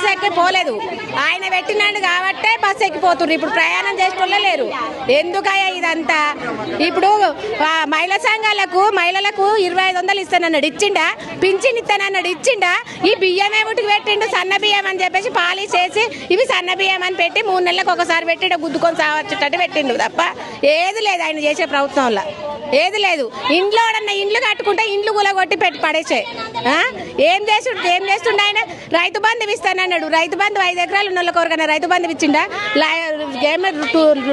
Bus ఎక్కి పోలేదు. ఆయన పెట్టినాడు కాబట్టే బస్సు ఎక్కిపోతున్నారు ఇప్పుడు ప్రయాణం చేసేటోళ్ళే లేరు. ఎందుకయ్యా ఇదంతా? ఇప్పుడు మహిళా సంఘాలకు మహిళలకు ఇరవై ఐదు వందలు ఇస్తానన్నాడు. ఇచ్చిండా? పింఛన్ ఇస్తానన్నాడు. ఇచ్చిండా? ఈ బియ్యం ఏమిటికి పెట్టిండు సన్న బియ్యం అని చెప్పేసి పాలిష్ చేసి ఇవి సన్న బియ్యం అని పెట్టి మూడు నెలలకు ఒకసారి పెట్టిండు గుద్దుకొని సావచ్చేటట్టు పెట్టిండు తప్ప ఏది లేదు ఆయన చేసే ప్రభుత్వంలో ఏది లేదు. ఇంట్లో ఇండ్లు కట్టుకుంటే ఇండ్లు గులగొట్టి పెట్టి పడేసే. ఆ? ఏం చేసు ఏం చేస్తుండే ఆయన? రైతు బంధు ఇస్తానన్నాడు రైతు బంధు ఐదు ఎకరాలు ఉన్న వాళ్ళకి ఎవరికైనా రైతు బంధు ఇచ్చిండా?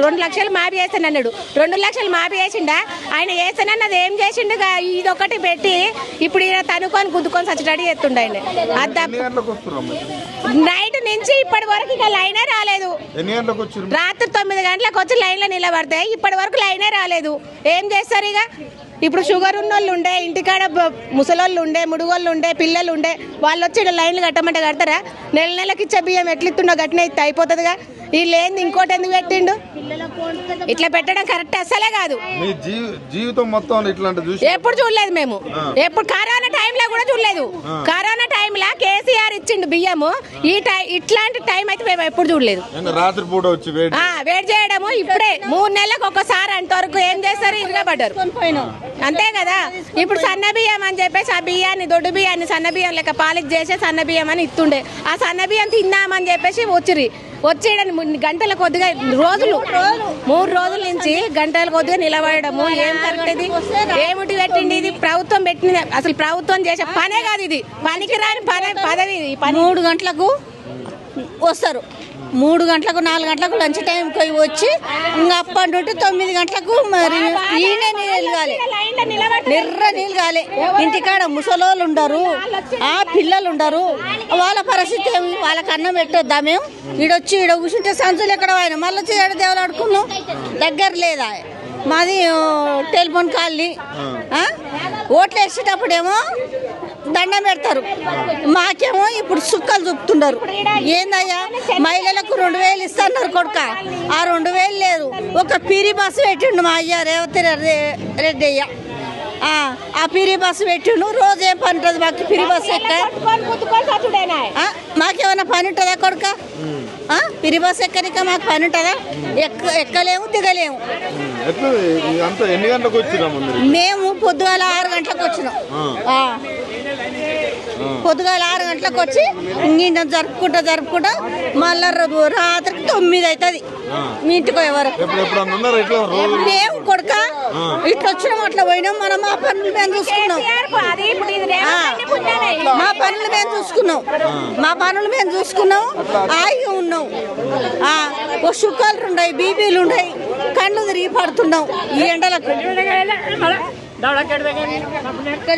రెండు లక్షలు మాఫీ చేస్తానన్నాడు. రెండు లక్షలు మాఫీ చేసిండా? ఆయన చేస్తానన్నది ఏం చేసిండు? గా- ఇది ఒకటి పెట్టి ఇప్పుడు ఈయన తనుకొని గుద్దుకొని సచ్చటాడి చేస్తుండే ఆయన. నైట్ నుంచి ఇప్పటి వరకు ఇక లైనే రాలేదు. రాత్రి తొమ్మిది గంటలకు వచ్చి లైన్లో నిలబడితే ఇప్పటి వరకు లైనే రాలేదు. ఏం చేస్తారు ఇక? ఇప్పుడు షుగర్ ఉన్న వాళ్ళు ఉండే ఇంటికాడ ముసలోళ్ళు ఉండే ముడుగోళ్ళు ఉండే పిల్లలు ఉండే వాళ్ళు వచ్చి లైన్లు కట్టమంటే కడతారా? నెల నెలకి ఇచ్చే బియ్యం ఎట్లిస్తుండో గట్టిన ఇస్తే అయిపోతుందిగా వీళ్ళు ఏంది ఇంకోటి ఎందుకు పెట్టిండు? ఇట్లా పెట్టడం కరెక్ట్ అసలే కాదు. జీవితం మొత్తం ఎప్పుడు చూడలేదు మేము. ఎప్పుడు కరోనా టైంలో కూడా చూడలేదు. కరోనా కేసీఆర్ ఇచ్చిండు బియ్యము. ఈ టై ఇట్లాంటి టైం అయితే మేము ఎప్పుడు చూడలేదు. ఏంది రాత్రి పూట వచ్చి వేడి చేయడము ఇప్పుడే మూడు నెలలకు ఒకసారి అంతవరకు ఏం చేస్తారు? ఇరగబడ్డారు అంతే కదా? ఇప్పుడు సన్న బియ్యం అని చెప్పేసి ఆ బియ్యాన్ని దొడ్డు బియ్యాన్ని సన్న బియ్యం లెక్క పాలిష్ చేసే సన్న బియ్యం అని ఇస్తుండే ఆ సన్న బియ్యం తిందామని చెప్పేసి వచ్చిరి వచ్చేయడానికి గంటల కొద్దిగా రోజులు మూడు రోజుల నుంచి గంటల కొద్దిగా నిలబడము. ఏం కరెక్ట్ ఇది ఏమిటి పెట్టింది ఇది? ప్రభుత్వం పెట్టింది. అసలు ప్రభుత్వం చేసే పనే కాదు ఇది. పనికి రాని పదవి ఇది. మూడు గంటలకు వస్తారు. మూడు గంటలకు నాలుగు గంటలకు లంచ్ టైంకి వచ్చి ఇంకా అప్పటి నుండి తొమ్మిది గంటలకు మరి ఈయనే నీళ్ళు కాలే నిర్ర నీళ్ళు ఇంటికాడ ముసలోళ్ళు ఉండరు ఆ పిల్లలు ఉండరు. వాళ్ళ పరిస్థితి ఏమి? వాళ్ళకి అన్నం పెట్టొద్దా మేము? ఈడొచ్చి ఈడ కూర్చుంటే సంచులు ఎక్కడ ఆయన మళ్ళీ వచ్చి ఏడ ఆడుకున్నాం దగ్గర లేదా? మాది టెలిఫోన్ కాలనీ? ఓట్లు వేసేటప్పుడేమో దండం పెడతారు. మాకేమో ఇప్పుడు సుక్కలు చూపుతున్నారు ఏందయ్యా? మహిళలకు రెండు వేలు ఇస్తున్నారు కొడుక. ఆ రెండు వేలు లేదు. ఒక పిరి బస్సు పెట్టిండు మా అయ్య రేవతి రెడ్డి- రెడ్డి అయ్య ఆ, ఆ పిరి బస్సు పెట్టిండు. రోజు ఏం పని ఉంటుంది మాకు? పిరి బస్సు ఎక్క మాకేమైనా పని ఉంటుందా కొడుక పిరి బస్సు ఎక్కనిక మాకు పని ఉంటుందా ఎక్క ఎక్కలేము దిగలేము. మేము. పొద్దుగాల ఆరు గంటలకు వచ్చినాం. పొద్దుగాల ఆరు గంటలకు వచ్చి ఇంక జరుపుకుంటా జరుపుకుంటా మళ్ళా రాత్రికి తొమ్మిది అవుతుంది మీ ఇంటికి రోజు? మేము కొడుక. ఇట్లా వచ్చినాం అట్లా పోయినాం. మనం మా పనులు మేము చూసుకున్నాం. మా పనులు మేము చూసుకున్నాం. మా పనులు మేము చూసుకున్నాం. ఆగి ఉన్నాం. ఆ, ఓ షుగర్లు ఉన్నాయి బీపీలు ఉన్నాయి కళ్ళు తిరిగి పడుతున్నాం. ఈ ఎండలకు.